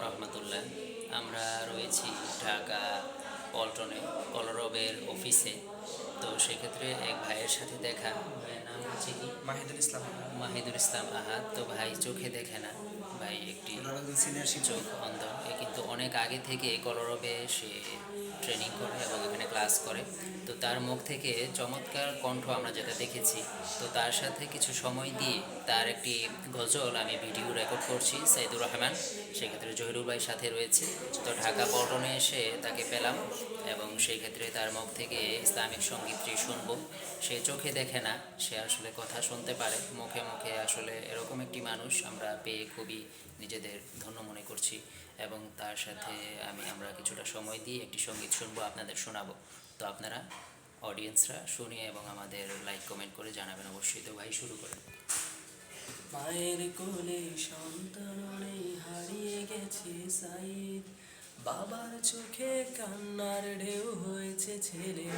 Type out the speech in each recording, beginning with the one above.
রহমতুল্লাহ। আমরা রয়েছি ঢাকা পল্টনে কলরবের অফিসে। তো সেক্ষেত্রে এক ভাইয়ের সাথে দেখা ভাইয়ের নাম হচ্ছে কি? মাহিদুল ইসলাম মাহিদুল ইসলাম আহাদ। তো ভাই চোখে দেখে না। ভাই একটি চোখ অন্ধ। কিন্তু অনেক আগে থেকে কলরবে সে ট্রেনিং করে এবং এখানে ক্লাস করে। তো তার মুখ থেকে চমৎকার কণ্ঠ আমরা যেটা দেখেছি। তো তার সাথে কিছু সময় দিয়ে তার একটি গজল আমি ভিডিও রেকর্ড করছি, সাইদুর রহমান। সেক্ষেত্রে জহিরুল ভাই সাথে রয়েছে। তো ঢাকা পল্টনে এসে তাকে পেলাম এবং সেই ক্ষেত্রে তার মুখ থেকে ইসলামিক সঙ্গীতটি শুনব। সে চোখে দেখে না, সে আসলে কথা শুনতে পারে। মুখে মুখে আসলে এরকম একটি মানুষ আমরা পেয়ে খুবই নিজেদের ধন্য মনে করছি। এবং তার সাথে আমি, আমরা কিছুটা সময় দিয়ে একটি সংগীত শুনব, আপনাদের শোনাবো। তো আপনারা অডিয়েন্সরা শুনিয়ে এবং আমাদের লাইক কমেন্ট করে জানাবেন অবশ্যই। তো ভাই, শুরু করেন। মায়ের কোলে সন্তান নেই হারিয়ে গেছে, সাইদ। বাবার চোখে কান্নার ঢেউ হয়েছে ছেলে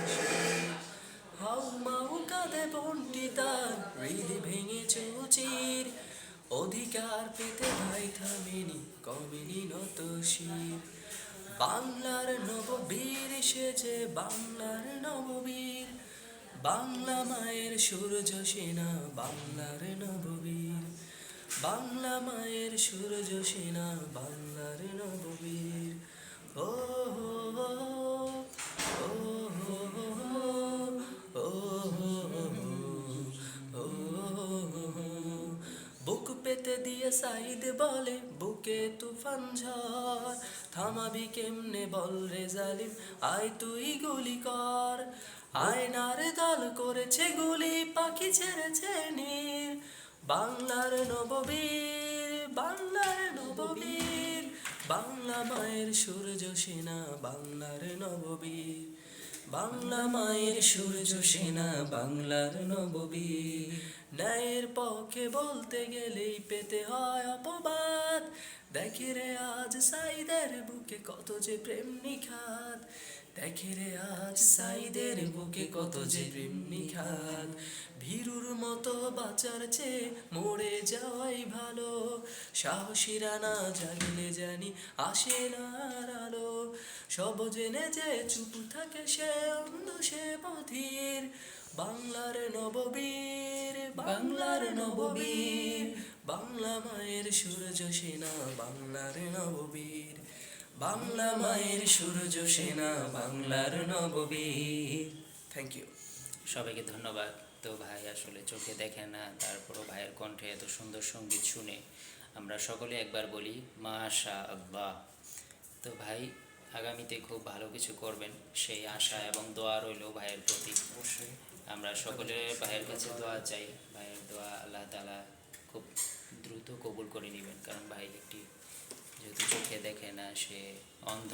হাউ মাউ কাঁদে বন্টি তার ভেঙে চৌচির। অধিকার পেতে ভাই থামেনি কমেনি নত শিব বাংলার নববীর সেজে বাংলার নববীর। বাংলা মায়ের সূর্য সেনা, বাংলার নববীর। বাংলা মায়ের সূর্য সেনা, বাংলার নববীর। সাইদ বলে, বুকে তুফান ঝড়, থামাবি কেমনে বল রে জালিম? আয় তুই গুলি কর। আয়নার দল করেছে গুলি, পাখি ছেড়েছে নীর। বাংলার নববীর বাংলার নববীর, বাংলা মায়ের সূর্য সেনা, বাংলার নববীর। বাংলা মায়ের সূর্য সেনা, বাংলার নববীর। ন্যায়ের পক্ষে বলতে গেলেই পেতে হয় অপবাদ। দেখে রে আজ সাইদের বুকে কত যে প্রেম নিখাত। দেখে রে আজ সাইদের বুকে কত যে প্রেম নিখাত। ভীরুর মতো বাঁচার চেয়ে মরে যাওয়াই ভালো। সাহসীরা না জাগলে জানি আসে না আলো। সব জেনে যে চুপ থাকে সে অন্ধ, সে বধির। বাংলার নববীর বাংলার নববীর। বাংলা মায়ের সূর্য সেনা, বাংলার নববীর। বাংলা মায়ের সূর্য সেনা, বাংলার নববীর। থ্যাংক ইউ সবাইকে ধন্যবাদ। তো ভাই আসলে চোখে দেখে না, তারপরও ভাইয়ের কণ্ঠে এত সুন্দর সংগীত শুনে আমরা সকলে একবার বলি মাশা আল্লাহ তো ভাই আগামীতে খুব ভালো কিছু করবেন সেই আশা এবং দোয়া রইল ভাইয়ের প্রতি। অবশ্যই। আমরা সকলে ভাইয়ের কাছে দোয়া চাই ভাইয়ের দোয়া আল্লাহ তালা খুব দ্রুত কবুল করে নেবেন কারণ ভাই একটি যেহেতু চোখে দেখে না সে অন্ধ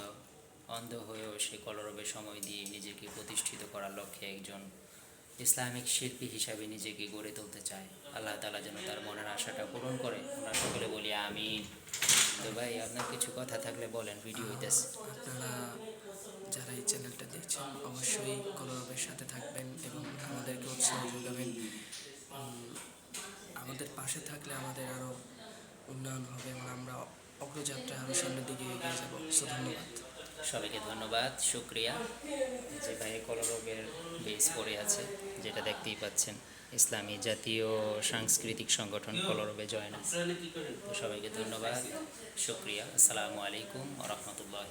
অন্ধ হয়েও সে কলরবে সময় দিয়ে নিজেকে প্রতিষ্ঠিত করার লক্ষ্যে একজন ইসলামিক শিল্পী হিসাবে নিজেকে গড়ে তুলতে চায়। আল্লাহ তালা যেন তার মনের আশাটা পূরণ করে। আমরা সকলে বলি আমিন। তো ভাই আপনার কিছু কথা থাকলে বলেন ভিডিও হইতেছে আপনারা যারা এই চ্যানেলটা দেখছেন অবশ্যই কলরবের সাথে থাকবেন এবং আমাদেরকে উৎসাহ যোগাবেন। আমাদের পাশে থাকলে আমাদের আরও উন্নয়ন হবে এবং আমরা অগ্রযাত্রা আরও সামনের দিকে এগিয়ে যাব। সো ধন্যবাদ। সবাইকে ধন্যবাদ শুক্রিয়া। যে ভাই কলরবের বেস পড়ে আছে যেটা দেখতেই পাচ্ছেন। ইসলামী জাতীয় সাংস্কৃতিক সংগঠন কলরবে জয়েন সবাইকে ধন্যবাদ। শুক্রিয়া। আসসালামু আলাইকুম রহমতুল্লাহ